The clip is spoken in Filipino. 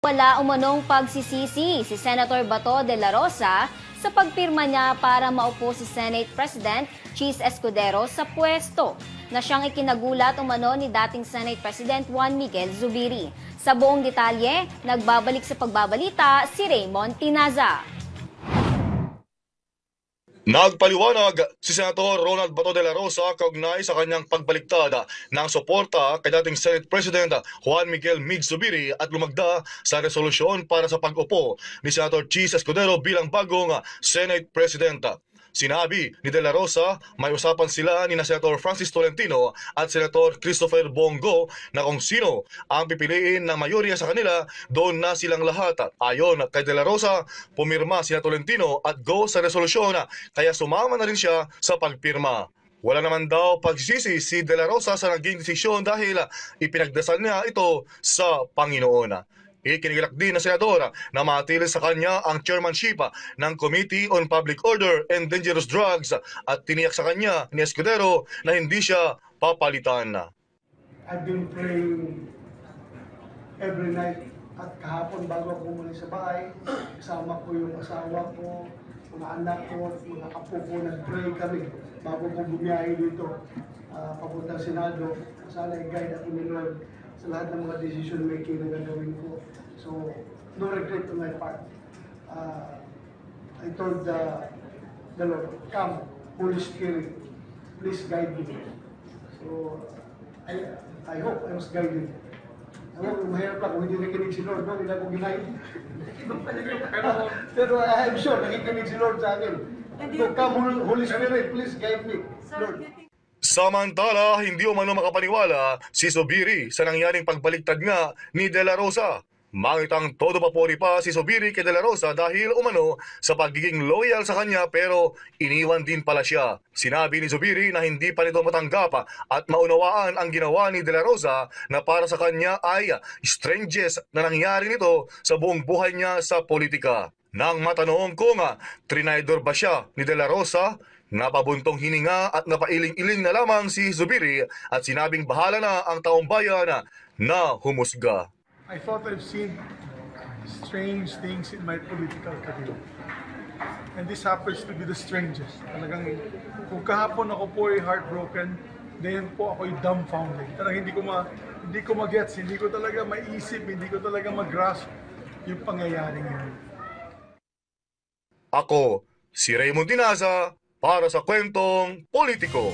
Wala umanong pagsisisi si Senator Bato de la Rosa sa pagpirma niya para maupo si Senate President Cheese Escudero sa pwesto na siyang ikinagulat umano ni dating Senate President Juan Miguel Zubiri. Sa buong detalye, nagbabalik sa pagbabalita si Raymond Tinaza. Nagpaliwanag si Senator Ronald Bato de la Rosa kaugnay sa kanyang pagbaliktad ng suporta kay dating Senate President Juan Miguel Mig Zubiri at lumagda sa resolusyon para sa pag-upo ni Senator Cheese Escudero bilang bagong Senate President. Sinabi ni De La Rosa, may usapan sila ni na Senator Francis Tolentino at Senator Christopher Bongo na kung sino ang pipiliin ng mayorya sa kanila, doon na silang lahat. Ayon kay De La Rosa, pumirma sina Tolentino at go sa resolusyon kaya sumama na rin siya sa pagpirma. Wala naman daw pagsisisi si De La Rosa sa naging desisyon dahil ipinagdasal niya ito sa Panginoon. Ikinigilak din ng senador na matili sa kanya ang chairmanship ng Committee on Public Order and Dangerous Drugs at tiniyak sa kanya ni Escudero na hindi siya papalitan. I've been praying every night at kahapon bago ako umalis sa bahay, kasama ko yung asawa ko, mga anak ko, mga apo ko, nag-pray kami bago ko bumiyahe dito uh, papunta Senado. Sana i-guide ako ni sa lahat ng mga decision making na gagawin ko. So, no regret on my part. Uh, I told the, the Lord, come, Holy Spirit, please guide me. So, I, I hope I was guided. Alam mo, mahirap lang kung hindi nakinig si Lord, no? Hindi ako ginahin. pero, I'm sure nakikinig si Lord sa akin. So, come, Hol- Holy Spirit, please guide me. Lord. Samantala, hindi umano makapaniwala si Sobiri sa nangyaring pagbaliktad nga ni De La Rosa. Mangitang todo papori pa si Sobiri kay De La Rosa dahil umano sa pagiging loyal sa kanya pero iniwan din pala siya. Sinabi ni Sobiri na hindi pa nito matanggap at maunawaan ang ginawa ni De La Rosa na para sa kanya ay strangest na nangyari nito sa buong buhay niya sa politika. Nang matanong kung trinidor ba siya ni De La Rosa, Napabuntong hininga at napailing-iling na lamang si Zubiri at sinabing bahala na ang taong bayan na humusga. I thought I've seen strange things in my political career. And this happens to be the strangest. Talagang kung kahapon ako po ay heartbroken, ngayon po ako ay dumbfounded. Talagang hindi ko ma hindi ko magets, hindi ko talaga maisip, hindi ko talaga mag-grasp yung pangyayaring yun. Ako, si Raymond Dinaza para sa kwentong politiko.